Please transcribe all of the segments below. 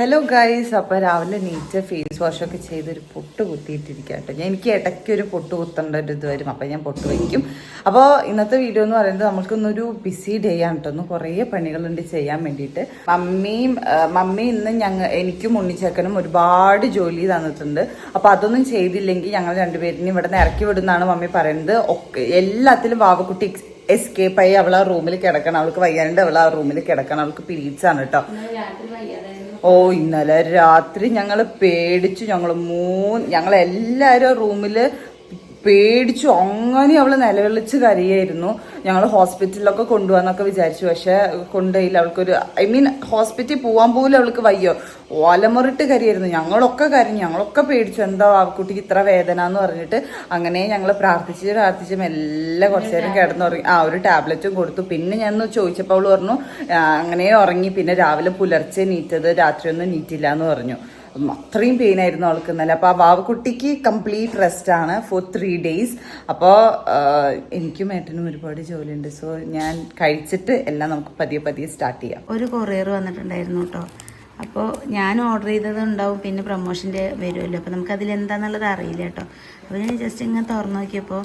Hello guys അപ്പോൾ രാവിലെ NEET face wash ഒക്കെ ചെയ്തൊരു പൊട്ട് കുത്തിയിട്ടിരിക്കുക കേട്ടോ. ഞാൻ എനിക്ക് ഇടയ്ക്ക് ഒരു പൊട്ട് കുത്തേണ്ട ഒരു ഇത് വരും. അപ്പോൾ ഞാൻ പൊട്ട് വയ്ക്കും അപ്പോൾ ഇന്നത്തെ വീഡിയോ എന്ന് പറയുന്നത് നമുക്കൊന്നൊരു ബിസി ഡേ ആണ് കേട്ടോ. ഒന്ന് കുറേ പണികളുണ്ട് ചെയ്യാൻ വേണ്ടിയിട്ട്. മമ്മിയും മമ്മി ഇന്ന് ഞങ്ങൾ എനിക്കും ഉണ്ണിച്ചേക്കനും ഒരുപാട് ജോലി തന്നിട്ടുണ്ട്. അപ്പോൾ അതൊന്നും ചെയ്തില്ലെങ്കിൽ ഞങ്ങൾ രണ്ടുപേരിനും ഇവിടെ നിന്ന് ഇറക്കി വിടുന്നതാണ് മമ്മി പറയുന്നത്. ഒക്കെ എല്ലാത്തിലും വാവക്കുട്ടി എസ്കേപ്പ് ആയി അവൾ ആ റൂമിൽ കിടക്കണം. അവൾക്ക് വയ്യാണ്ട് അവൾ ആ റൂമിൽ കിടക്കണം. അവൾക്ക് പീരീഡ്സ് ആണ് കേട്ടോ. ഓ ഇന്നലെ രാത്രി ഞങ്ങൾ പേടിച്ചു. ഞങ്ങൾ മൂന്ന് ഞങ്ങൾ എല്ലാവരും റൂമിൽ പേടിച്ചു അങ്ങനെ അവൾ നിലവിളിച്ച് കരയായിരുന്നു. ഞങ്ങൾ ഹോസ്പിറ്റലിലൊക്കെ കൊണ്ടുപോകാന്നൊക്കെ വിചാരിച്ചു. പക്ഷെ കൊണ്ടുപോയില്ല. അവൾക്കൊരു ഐ മീൻ ഹോസ്പിറ്റലിൽ പോകാൻ പോലും അവൾക്ക് വയ്യോ. ഓലമുറിട്ട് കരയായിരുന്നു. ഞങ്ങളൊക്കെ കരഞ്ഞു. ഞങ്ങളൊക്കെ പേടിച്ചു. എന്താ ആ കുട്ടിക്ക് ഇത്ര വേദന എന്ന് പറഞ്ഞിട്ട് അങ്ങനെ ഞങ്ങൾ പ്രാർത്ഥിച്ച് പ്രാർത്ഥിച്ച് മെല്ലെ കുറച്ചു നേരം കിടന്നുറങ്ങി. ആ ഒരു ടാബ്ലറ്റും കൊടുത്തു. പിന്നെ ഞാൻ ചോദിച്ചപ്പോൾ അവൾ പറഞ്ഞു അങ്ങനെ ഉറങ്ങി. പിന്നെ രാവിലെ പുലർച്ചെ നീറ്റത് രാത്രി ഒന്നും നീറ്റില്ല എന്ന് പറഞ്ഞു. അത്രയും പെയിൻ ആയിരുന്നു അവൾക്ക് ഇന്നലെ. അപ്പോൾ ആ വാവക്കുട്ടിക്ക് കംപ്ലീറ്റ് റെസ്റ്റ് ആണ് ഫോർ ത്രീ ഡേയ്സ് അപ്പോൾ എനിക്കും ഏട്ടനും ഒരുപാട് ജോലിയുണ്ട്. സോ ഞാൻ കഴിച്ചിട്ട് എല്ലാം നമുക്ക് പതിയെ പതിയെ സ്റ്റാർട്ട് ചെയ്യാം. ഒരു കൊറിയർ വന്നിട്ടുണ്ടായിരുന്നു കേട്ടോ അപ്പോൾ ഞാൻ ഓർഡർ ചെയ്തത് ഉണ്ടാവും പിന്നെ പ്രൊമോഷന്റെ വരുമല്ലോ. അപ്പോൾ നമുക്ക് അതിൽ എന്താണെന്നുള്ളത് അറിയില്ല കേട്ടോ അപ്പോൾ ഞാൻ ജസ്റ്റ് ഇങ്ങനെ തുറന്നു നോക്കിയപ്പോൾ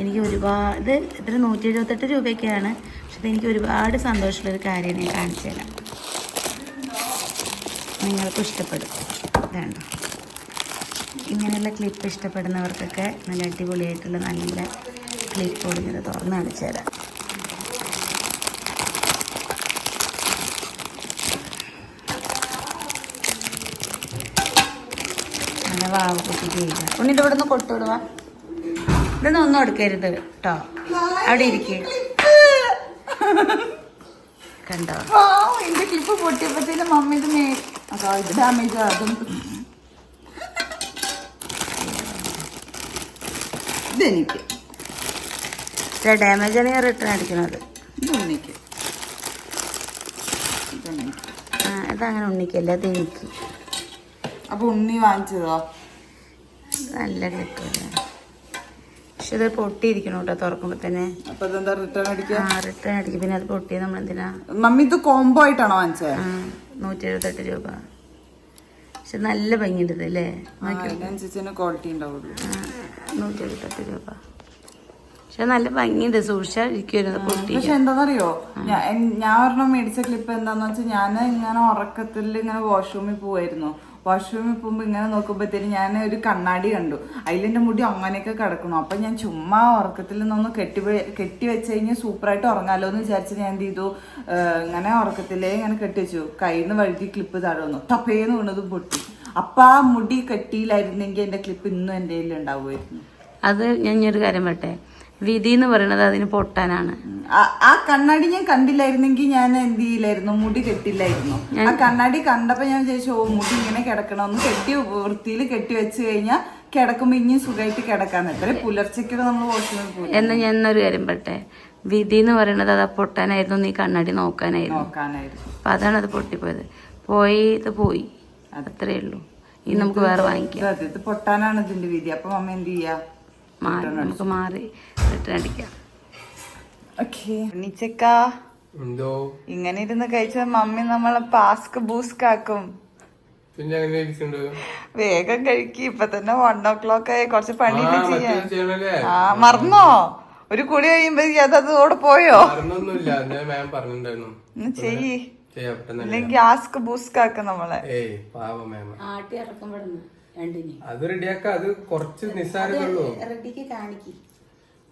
എനിക്ക് ഒരുപാട് ഇത് ഇത്ര നൂറ്റി എഴുപത്തെട്ട് രൂപയൊക്കെയാണ്. പക്ഷെ ഇത് എനിക്ക് ഒരുപാട് സന്തോഷമുള്ളൊരു കാര്യം ഞാൻ കാണിച്ചു തരാം നിങ്ങൾക്കും ഇഷ്ടപ്പെടും. വേണ്ട. ഇങ്ങനെയുള്ള ക്ലിപ്പ് ഇഷ്ടപ്പെടുന്നവർക്കൊക്കെ നല്ല അടിപൊളിയായിട്ടുള്ള നല്ല ക്ലിപ്പ് ഒടിഞ്ഞത് തുറന്ന് കാണിച്ചു തരാം. അങ്ങനെ വാവ കുട്ടി ഉണ്ണിന്റെ ഇവിടെ നിന്ന് കൊട്ടുവിടുക ഇതൊന്നും ഒന്നും എടുക്കരുത് കേട്ടോ അവിടെ ഇരിക്കുക കണ്ടോ? എന്റെ ക്ലിപ്പ് പൊട്ടിയപ്പോഴത്തേനും മമ്മി ഇത് മേ ഡാമേജ് അതും. ഇതെനിക്ക്. ഡാമേജ് ആണ് ഞാൻ റിട്ടേൺ അടിക്കുന്നത് ഇത് ഉണ്ണിക്ക് ഇതെനിക്ക് ആ ഇതങ്ങനെ ഉണ്ണിക്കല്ല അത് എനിക്ക് അപ്പൊ ഉണ്ണി വാങ്ങിച്ചതോ? നല്ല പക്ഷെ ഇത് പൊട്ടിയിരിക്കണം കേട്ടോ തുറക്കുമ്പോൾ തന്നെ. അപ്പോൾ ഇതെന്താ റിട്ടേൺ അടിക്കുക ആ റിട്ടേൺ അടിക്കും. പിന്നെ അത് പൊട്ടി നമ്മൾ എന്തിനാ മമ്മി ഇത് കോംബോ ആയിട്ടാണോ വാങ്ങിച്ചത് നൂറ്റി എഴുപത്തെട്ട് രൂപ. പക്ഷെ നല്ല ഭംഗിയുണ്ട് ഇത് അല്ലേ? ക്വാളിറ്റി ഉണ്ടാവുള്ളൂ. നൂറ്റി എഴുപത്തെട്ട് രൂപ. പക്ഷെ നല്ല ഭംഗിയുണ്ട് സൂക്ഷിച്ചാൽ ഇരിക്കുമായിരുന്നു പൊട്ടി പക്ഷെ എന്താണെന്നറിയോ ഞാൻ ഒരെണ്ണം മേടിച്ച ക്ലിപ്പ് എന്താന്ന് വെച്ചാൽ ഞാൻ ഇങ്ങനെ ഉറക്കത്തിൽ ഇങ്ങനെ വാഷ്റൂമിൽ പോവായിരുന്നു. വാഷ്റൂമിൽ പോകുമ്പോൾ ഇങ്ങനെ നോക്കുമ്പോഴത്തേന് ഞാൻ ഒരു കണ്ണാടി കണ്ടു. അതിലെന്റെ മുടി അങ്ങനെയൊക്കെ കിടക്കണം അപ്പം ഞാൻ ചുമ്മാ ഉറക്കത്തിൽ നിന്നൊന്ന് കെട്ടി കെട്ടി വെച്ച് കഴിഞ്ഞാൽ സൂപ്പറായിട്ട് ഉറങ്ങാലോ എന്ന് വിചാരിച്ച് ഞാൻ എന്ത് ചെയ്തു? ഇങ്ങനെ ഉറക്കത്തിലേ ഇങ്ങനെ കെട്ടി വെച്ചു. കയ്യിൽ നിന്ന് വഴുതി ക്ലിപ്പ് താഴെ വന്നു. തപ്പേന്ന് വീണതും പൊട്ടി. അപ്പൊ ആ മുടി കെട്ടിയിലായിരുന്നെങ്കിൽ എന്റെ ക്ലിപ്പ് ഇന്നും എന്റെ കയ്യിൽ ഉണ്ടാവുമായിരുന്നു. അത് ഞാൻ ഒരു കാര്യം പറട്ടെ വിധി എന്ന് പറയുന്നത് അതിന് പൊട്ടാനാണ്. ആ- കണ്ണാടി ഞാൻ കണ്ടില്ലായിരുന്നെങ്കിൽ ഞാൻ എന്ത് ചെയ്യില്ലായിരുന്നു? മുടി കെട്ടില്ലായിരുന്നു. ആ കണ്ണാടി കണ്ടപ്പോ ഞാൻ വിചാരിച്ചു ഓ മുടി ഇങ്ങനെ കിടക്കണം ഒന്ന് കെട്ടി വൃത്തിയിൽ കെട്ടി വെച്ച് കഴിഞ്ഞാൽ കിടക്കുമ്പോ ഇനിയും സുഖമായിട്ട് കിടക്കാൻ എത്ര പുലർച്ചയ്ക്കൊക്കെ നമ്മൾ എന്നാ ഞാൻ എന്നൊരു കാര്യം പറട്ടെ വിധി എന്ന് പറയുന്നത് അത് പൊട്ടാനായിരുന്നു നീ കണ്ണാടി നോക്കാനായിരുന്നു. നോക്കാനായിരുന്നു. അപ്പൊ അതാണ് അത് പൊട്ടിപ്പോയത്. പോയി ഇത് പോയി. അത്രേ ഉള്ളൂ. ഇനി നമുക്ക് വേറെ വാങ്ങിക്കാം. ഇത് പൊട്ടാനാണ് ഇതിന്റെ വിധി. അപ്പൊ അമ്മ എന്ത് ചെയ്യാ? മാറി നമുക്ക് മാറി റിട്ടേൺ അടിക്കാം. ഓക്കെ. നീച്ചക്ക എന്തോ? ഇങ്ങനെ ഇരുന്ന് കഴിച്ച മമ്മി നമ്മളെ പാസ്ക് ബൂസ്ക് ആക്കും. പിന്നെ അങ്ങനെ ഇരിക്കുന്നുണ്ട്? വേഗം കഴിക്കും. ഇപ്പൊ തന്നെ വൺ ഓ ക്ലോക്ക് ആയി. കുറച്ച് പണി ആ, ചെയ്യാൻ. ആ മറന്നോ? ഒരു കുളി കഴിയുമ്പോ അത് അതോടെ പോയോ? മറന്നൊന്നുമില്ല. ഞാൻ മാം പറഞ്ഞിട്ടുണ്ടായിരുന്നു. ചെയ്യ്. ആസ്ക് നമ്മളെ. ഏയ് ആട്ടി രണ്ടിനെ. അത് റെഡിയാക്ക അത് കുറച്ച് നിസ്സാരമുള്ളൂ റെഡിക്ക് കാണിക്കും.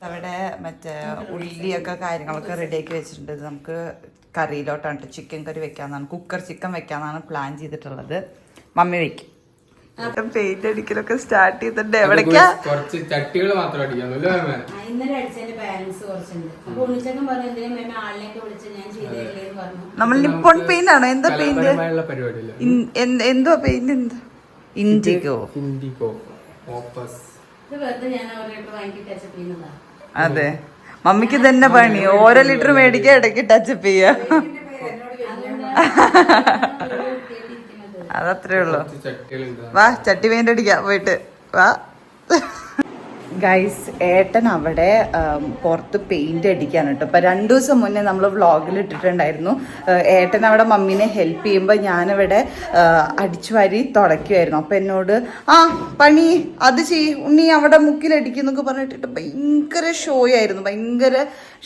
അവിടെ മറ്റേ ഉള്ളിയൊക്കെ കാര്യങ്ങളൊക്കെ റെഡിയാക്കി വെച്ചിട്ടുണ്ട്. നമുക്ക് കറിയിലോട്ടാണ് ചിക്കൻ കറി വെക്കാന്നാണ്. കുക്കർ ചിക്കൻ വെക്കാന്നാണ് പ്ലാൻ ചെയ്തിട്ടുള്ളത്. മമ്മി വെക്കും. പെയിന്റ് അടിക്കലൊക്കെ സ്റ്റാർട്ട് ചെയ്തിട്ടുണ്ട്. എവിടേക്കാ? കുറച്ച് ചട്ടികൾ മാത്രം അടിക്കാം ഇന്നലെ അടിച്ചതിന്റെ ബാലൻസ് കുറച്ചുണ്ട്. അപ്പൊ ഉണ്ണിച്ചക്കൻ പറഞ്ഞു മേമ വിളിച്ച് ഞാൻ ചെയ്തേല്ലേ എന്ന് പറഞ്ഞു. നമ്മൾ നിപ്പോൺ പെയിന്റ് ആണോ? എന്താ പെയിന്റ് എന്തോ പെയിന്റ് എന്താ? ഇൻഡിഗോ ഇൻഡിഗോ ഓപ്പസ് ഇത് വെറുതെ ഞാൻ അവരുടെ വാങ്ങി ടച്ചപ്പ് ചെയ്യുന്നതാ. അതെ. മമ്മിക്ക് തന്നെ പണി. ഓരോ ലിറ്റർ മേടിക്കാൻ ഇടയ്ക്ക് ടച്ചപ്പ് ചെയ്യാ. അതത്രേ ഉള്ളൂ. വാ ചട്ടി പെയിന്റ് അടിക്കാം പോയിട്ട്. വാ. ഗൈസ് ഏട്ടൻ അവിടെ പുറത്ത് പെയിന്റ് അടിക്കാൻ കേട്ടോ. അപ്പൊ രണ്ടു ദിവസം മുന്നേ നമ്മൾ വ്ളോഗിൽ ഇട്ടിട്ടുണ്ടായിരുന്നു. ഏട്ടൻ അവിടെ മമ്മീനെ ഹെൽപ്പ് ചെയ്യുമ്പോൾ ഞാനിവിടെ അടിച്ചു വാരി തുടയ്ക്കുമായിരുന്നു അപ്പൊ എന്നോട് ആ പണി അത് ചെയ് ഉണ്ണി അവിടെ മുക്കിലടിക്കുന്നൊക്കെ പറഞ്ഞിട്ട് ഭയങ്കര ഷോ ആയിരുന്നു ഭയങ്കര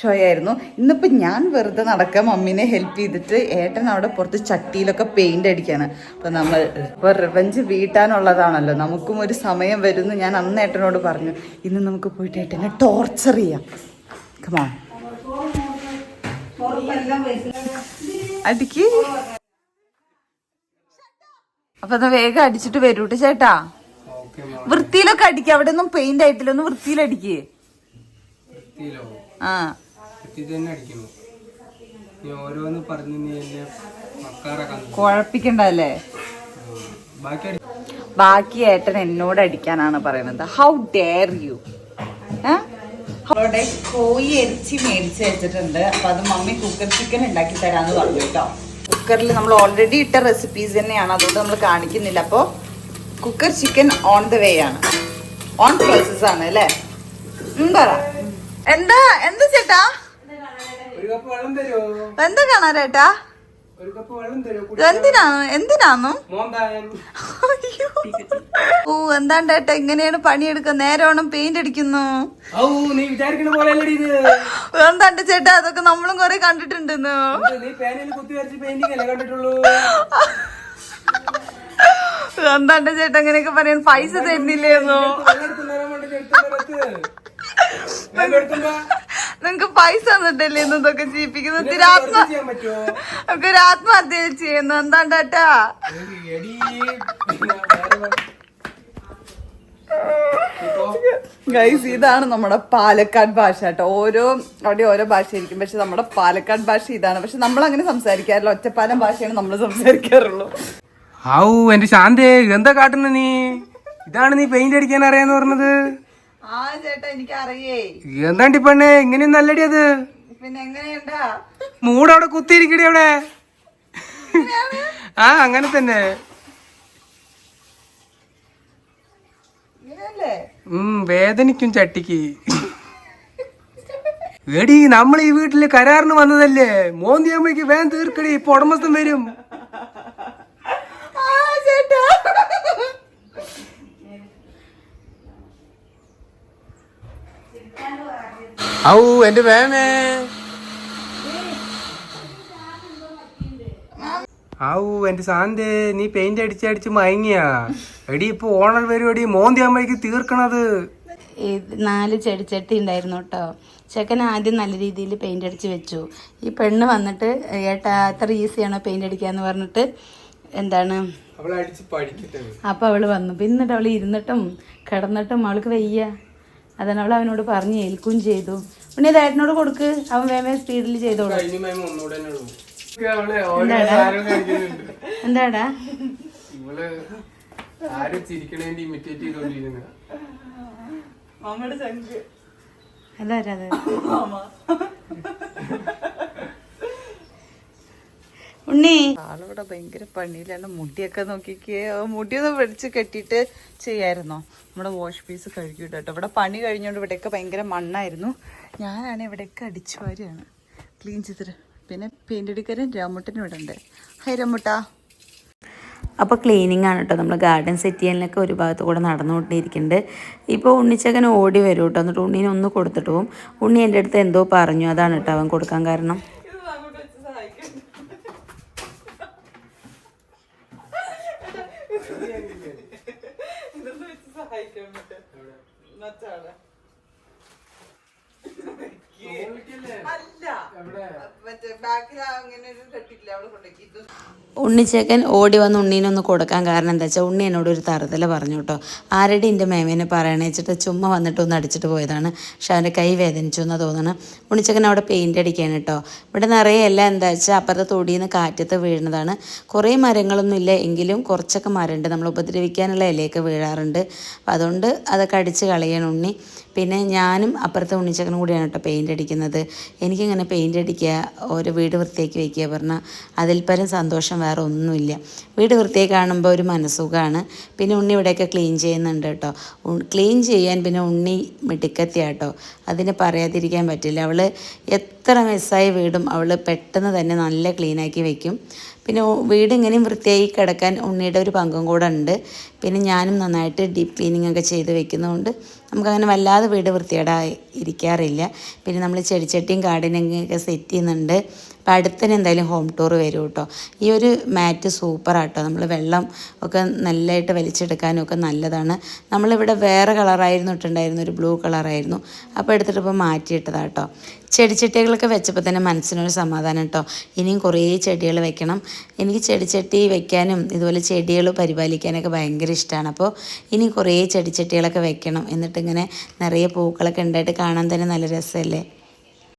ഷോ ആയിരുന്നു. ഇന്നിപ്പോൾ ഞാൻ വെറുതെ നടക്കാൻ മമ്മീനെ ഹെൽപ്പ് ചെയ്തിട്ട് ഏട്ടൻ അവിടെ പുറത്ത് ചട്ടിയിലൊക്കെ പെയിന്റ് അടിക്കാണ്. അപ്പൊ നമ്മൾ ഇപ്പോൾ റിവഞ്ച് വീട്ടാനുള്ളതാണല്ലോ. നമുക്കും ഒരു സമയം വരുന്നു. ഞാൻ അന്ന് ഏട്ടനോട് പറഞ്ഞു ഇന്ന് നമുക്ക് പോയിട്ട് ഏട്ടനെ ടോർച്ചർ ചെയ്യാം. കമാ അടിക്ക്. അപ്പൊ അത് വേഗം അടിച്ചിട്ട് വരൂട്ടെ ചേട്ടാ. വൃത്തിയിലൊക്കെ അടിക്ക. അവിടെ ഒന്നും പെയിന്റ് ആയിട്ടില്ല. ഒന്ന് വൃത്തിയിലടിക്കേ വൃത്തിയിലോ ആ. കുഴപ്പിക്കണ്ടല്ലേ ബാക്കി ഏട്ടൻ എന്നോട് അടിക്കാനാണ് പറയുന്നത്. ഹൗ ഡെയർ യു അവിടെ കോഴി എരിച്ചി മേടിച്ച് വെച്ചിട്ടുണ്ട്. അപ്പൊ അത് മമ്മി കുക്കർ ചിക്കൻ ഉണ്ടാക്കി തരാന്ന് പറഞ്ഞു കേട്ടോ. കുക്കറിൽ നമ്മൾ ഓൾറെഡി ഇട്ട റെസിപ്പീസ് തന്നെയാണ്. അതുകൊണ്ട് നമ്മൾ കാണിക്കുന്നില്ല. അപ്പോൾ cooker chicken on the way ആണ്. ഓൺ പ്രോസസ് ആണ് അല്ലേ? പറ. എന്താ? എന്താ ചേട്ടാ? എന്താ കാണാരേട്ടാ എന്തിനാണ്? എന്തിനാന്നു. ഓ എന്താണ്ട് ഏട്ടാ ഇങ്ങനെയാണ് പണിയെടുക്കുക നേരോണം പെയിന്റ് അടിക്കുന്നു. എന്താണ്ട് ചേട്ടാ? അതൊക്കെ നമ്മളും കൊറേ കണ്ടിട്ടുണ്ടെന്ന്. കണ്ടിട്ടുള്ളൂ? എന്താണ്ട് ചേട്ടാ ഇങ്ങനെയൊക്കെ പറയാൻ പൈസ തരുന്നില്ലേന്നോ? നിങ്ങക്ക് പൈസ തന്നിട്ടല്ലേ ഇന്നതൊക്കെ ജീവിപ്പിക്കുന്നത്? ചെയ്യാൻ നമുക്ക് ഒരു ആത്മഹത്യ ചെയ്യുന്നു. എന്താണ്ടാ ഗൈസ് ഇതാണ് നമ്മുടെ പാലക്കാട് ഭാഷ കേട്ടോ. ഓരോ അവിടെ ഓരോ ഭാഷയായിരിക്കും. പക്ഷെ നമ്മുടെ പാലക്കാട് ഭാഷ ഇതാണ്. പക്ഷെ നമ്മൾ അങ്ങനെ സംസാരിക്കാറില്ല. ഒറ്റപ്പാലം ഭാഷയാണ് നമ്മൾ സംസാരിക്കാറുള്ളൂ. ഔ എന്റെ ശാന്തേ എന്താ കാട്ടുന്ന നീ? ഇതാണ് നീ പെയിന്റ് അടിക്കാൻ അറിയാന്ന് പറഞ്ഞത്? ആ ചേട്ടാ എനിക്ക് അറിയേ എന്താണ്ടി പെണ്ണേ? ഇങ്ങനെയൊന്നും അല്ലടി അത്. പിന്നെ എങ്ങനെയുണ്ടാ? മൂട് അവിടെ കുത്തിയിരിക്കടി അവിടെ. ആ അങ്ങനെ തന്നെ. ഉം വേദനിക്കും ചട്ടിക്ക്. എടി നമ്മൾ ഈ വീട്ടിൽ കരാറിന് വന്നതല്ലേ? മോന്തിയാകുമ്പോഴേക്ക് വേഗം തീർക്കടി ഇപ്പൊ ഉടമസ്ഥൻ വരും ആ ചേട്ടാ ഔ എന്റെ വേമേ ഔ എന്റെ സാന്തേ നീ പെയിന്റ് അടിച്ചടിച്ച് മയങ്ങിയാ. എടി ഇപ്പൊ ഓണർ വരുവടി മോന്തിയമ്മയ്ക്ക് തീർക്കണത്. ഈ നാല് ചെടിച്ചട്ടി ഉണ്ടായിരുന്നു കേട്ടോ. ചെക്കൻ ആദ്യം നല്ല രീതിയിൽ പെയിന്റ് അടിച്ച് വെച്ചു. ഈ പെണ്ണ് വന്നിട്ട് ഏട്ടാ അത്ര ഈസിയാണോ പെയിന്റ് അടിക്കാന്ന് പറഞ്ഞിട്ട് എന്താണ്? അപ്പൊ അവൾ പഠിക്കട്ടെ. അപ്പോൾ അവൾ വന്നു. പിന്നിട്ട് അവൾ ഇരുന്നിട്ടും കിടന്നിട്ടും അവൾക്ക് വയ്യ. അതാണ് അവൾ അവനോട് പറഞ്ഞു ഏൽക്കുകയും ചെയ്തു. പിന്നെ ഇത് ഏട്ടനോട് കൊടുക്ക്. അവൻ വേമ സ്പീഡിൽ ചെയ്തോളൂ. എന്താടാ? മേമ. ഒന്നുകൂടെ തന്നെ ഉള്ളൂ അവളെ ഓരോ സാധനം കാണിക്കുന്നുണ്ട് എന്താടാ ഇവൾ ആരും ചിരിക്കണേന്റെ ഇമിറ്റേറ്റ് ചെയ്തോണ്ടിരുന്ന മമ്മയുടെ ചങ്ക് അതാരാ അത് ഉണ്ണി. ആളിവിടെ ഭയങ്കര പണിയിലാണ് മുടിയൊക്കെ നോക്കിക്കേ. മുടിയൊന്ന് പിടിച്ച് കെട്ടിയിട്ട് ചെയ്യായിരുന്നോ? നമ്മുടെ വാഷ് പീസ് കഴുകിയിട്ട് കേട്ടോ ഇവിടെ പണി കഴിഞ്ഞോണ്ട് ഇവിടെയൊക്കെ ഭയങ്കര മണ്ണായിരുന്നു. ഞാനാണ് ഇവിടെയൊക്കെ അടിച്ചു വാരിയാണ്. ക്ലീൻ ചെയ്തിട്ട്. പിന്നെ പെയിന്റ് അടിക്കാരൻ രാമുട്ടനും ഇവിടെ ഉണ്ട്. ഹൈ രാമുട്ടാ. അപ്പോൾ ക്ലീനിങ് ആണ് കേട്ടോ നമ്മൾ ഗാർഡൻ സെറ്റ് ചെയ്യാനൊക്കെ ഒരു ഭാഗത്ത് കൂടെ നടന്നുകൊണ്ടിരിക്കുന്നുണ്ട് ഇപ്പോൾ ഉണ്ണിച്ചകൻ ഓടി വരും കേട്ടോ എന്നിട്ട് ഉണ്ണീനെ ഒന്ന് കൊടുത്തിട്ട് പോകും ഉണ്ണി എന്റെ അടുത്ത് എന്തോ പറഞ്ഞു. അതാണ് കേട്ടോ അവൻ കൊടുക്കാൻ കാരണം. സഹായിക്കാൻ പറ്റും മറ്റാളെ ഉണ്ണിച്ചേക്കൻ ഓടി വന്ന് ഉണ്ണീനെ ഒന്ന് കൊടുക്കാൻ കാരണം എന്താ വെച്ചാൽ ഉണ്ണി എന്നോട് ഒരു തറുതല പറഞ്ഞു കേട്ടോ. ആരുടെ എന്റെ മേമേനെ പറയണേ? വെച്ചിട്ട് ചുമ്മാ വന്നിട്ട് ഒന്ന് അടിച്ചിട്ട് പോയതാണ്. പക്ഷെ അവന്റെ കൈ വേദനിച്ചു എന്നാ തോന്നണം. ഉണ്ണിച്ചേക്കൻ അവിടെ പെയിന്റ് അടിക്കാൻ കേട്ടോ. ഇവിടെ നിറയെ എല്ലാം എന്താ വെച്ചാൽ അപ്പുറത്തെ തൊടിയിൽ നിന്ന് കാറ്റത്ത് വീഴുന്നതാണ്. കുറേ മരങ്ങളൊന്നും ഇല്ല എങ്കിലും കുറച്ചൊക്കെ മരമുണ്ട്. നമ്മൾ ഉപദ്രവിക്കാനുള്ള ഇലയൊക്കെ വീഴാറുണ്ട്. അപ്പം അതുകൊണ്ട് അതൊക്കെ അടിച്ച് കളയണം ഉണ്ണി. പിന്നെ ഞാനും അപ്പുറത്തെ ഉണ്ണിച്ചക്കനും കൂടിയാണ് കേട്ടോ പെയിന്റ് അടിക്കുന്നത്. എനിക്കിങ്ങനെ പെയിന്റ് അടിക്കുക ഒരു വീട് വൃത്തിയാക്കി വയ്ക്കുക പറഞ്ഞാൽ അതിൽ പരം സന്തോഷം വേറെ ഒന്നുമില്ല. വീട് വൃത്തിയായി കാണുമ്പോൾ ഒരു മനസ്സുഖമാണ് പിന്നെ ഉണ്ണി ഇവിടെയൊക്കെ ക്ലീൻ ചെയ്യുന്നുണ്ട് കേട്ടോ. ക്ലീൻ ചെയ്യാൻ പിന്നെ ഉണ്ണി മിടുക്കത്തിയാട്ടോ അതിന് പറയാതിരിക്കാൻ പറ്റില്ല. അവൾ എത്ര മെസ്സായ വീടും അവൾ പെട്ടെന്ന് തന്നെ നല്ല ക്ലീനാക്കി വെക്കും. പിന്നെ വീട് ഇങ്ങനെയും വൃത്തിയായി കിടക്കാൻ ഉണ്ണിയുടെ ഒരു പങ്കും കൂടെ ഉണ്ട്. പിന്നെ ഞാനും നന്നായിട്ട് ഡീപ്പ് ക്ലീനിങ് ഒക്കെ ചെയ്ത് വെക്കുന്നതുകൊണ്ട് നമുക്കങ്ങനെ വല്ലാതെ വീട് വൃത്തിയേടായി ഇരിക്കാറില്ല. പിന്നെ നമ്മൾ ചെടിച്ചട്ടിയും ഗാർഡനിങ്ങൊക്കെ സെറ്റ് ചെയ്യുന്നുണ്ട്. അപ്പം അടുത്തന്നെ എന്തായാലും ഹോം ടൂർ വരും കേട്ടോ ഈ ഒരു മാറ്റ് സൂപ്പറാട്ടോ നമ്മൾ വെള്ളം ഒക്കെ നല്ലതായിട്ട് വലിച്ചെടുക്കാനും ഒക്കെ നല്ലതാണ്. നമ്മളിവിടെ വേറെ കളറായിരുന്നു ഇട്ടുണ്ടായിരുന്നു ഒരു ബ്ലൂ കളറായിരുന്നു അപ്പോൾ എടുത്തിട്ട് ഇപ്പോൾ മാറ്റിയിട്ടതാട്ടോ. ചെടിച്ചട്ടികളൊക്കെ വെച്ചപ്പോൾ തന്നെ മനസ്സിനൊരു സമാധാനം കേട്ടോ ഇനിയും കുറേ ചെടികൾ വെക്കണം. എനിക്ക് ചെടിച്ചട്ടി വെക്കാനും ഇതുപോലെ ചെടികൾ പരിപാലിക്കാനൊക്കെ ഭയങ്കര ഇഷ്ടമാണ് അപ്പോൾ ഇനി കുറേ ചെടിച്ചട്ടികളൊക്കെ വെക്കണം. എന്നിട്ടിങ്ങനെ നിറയെ പൂക്കളൊക്കെ ഉണ്ടായിട്ട് കാണാൻ തന്നെ നല്ല രസമല്ലേ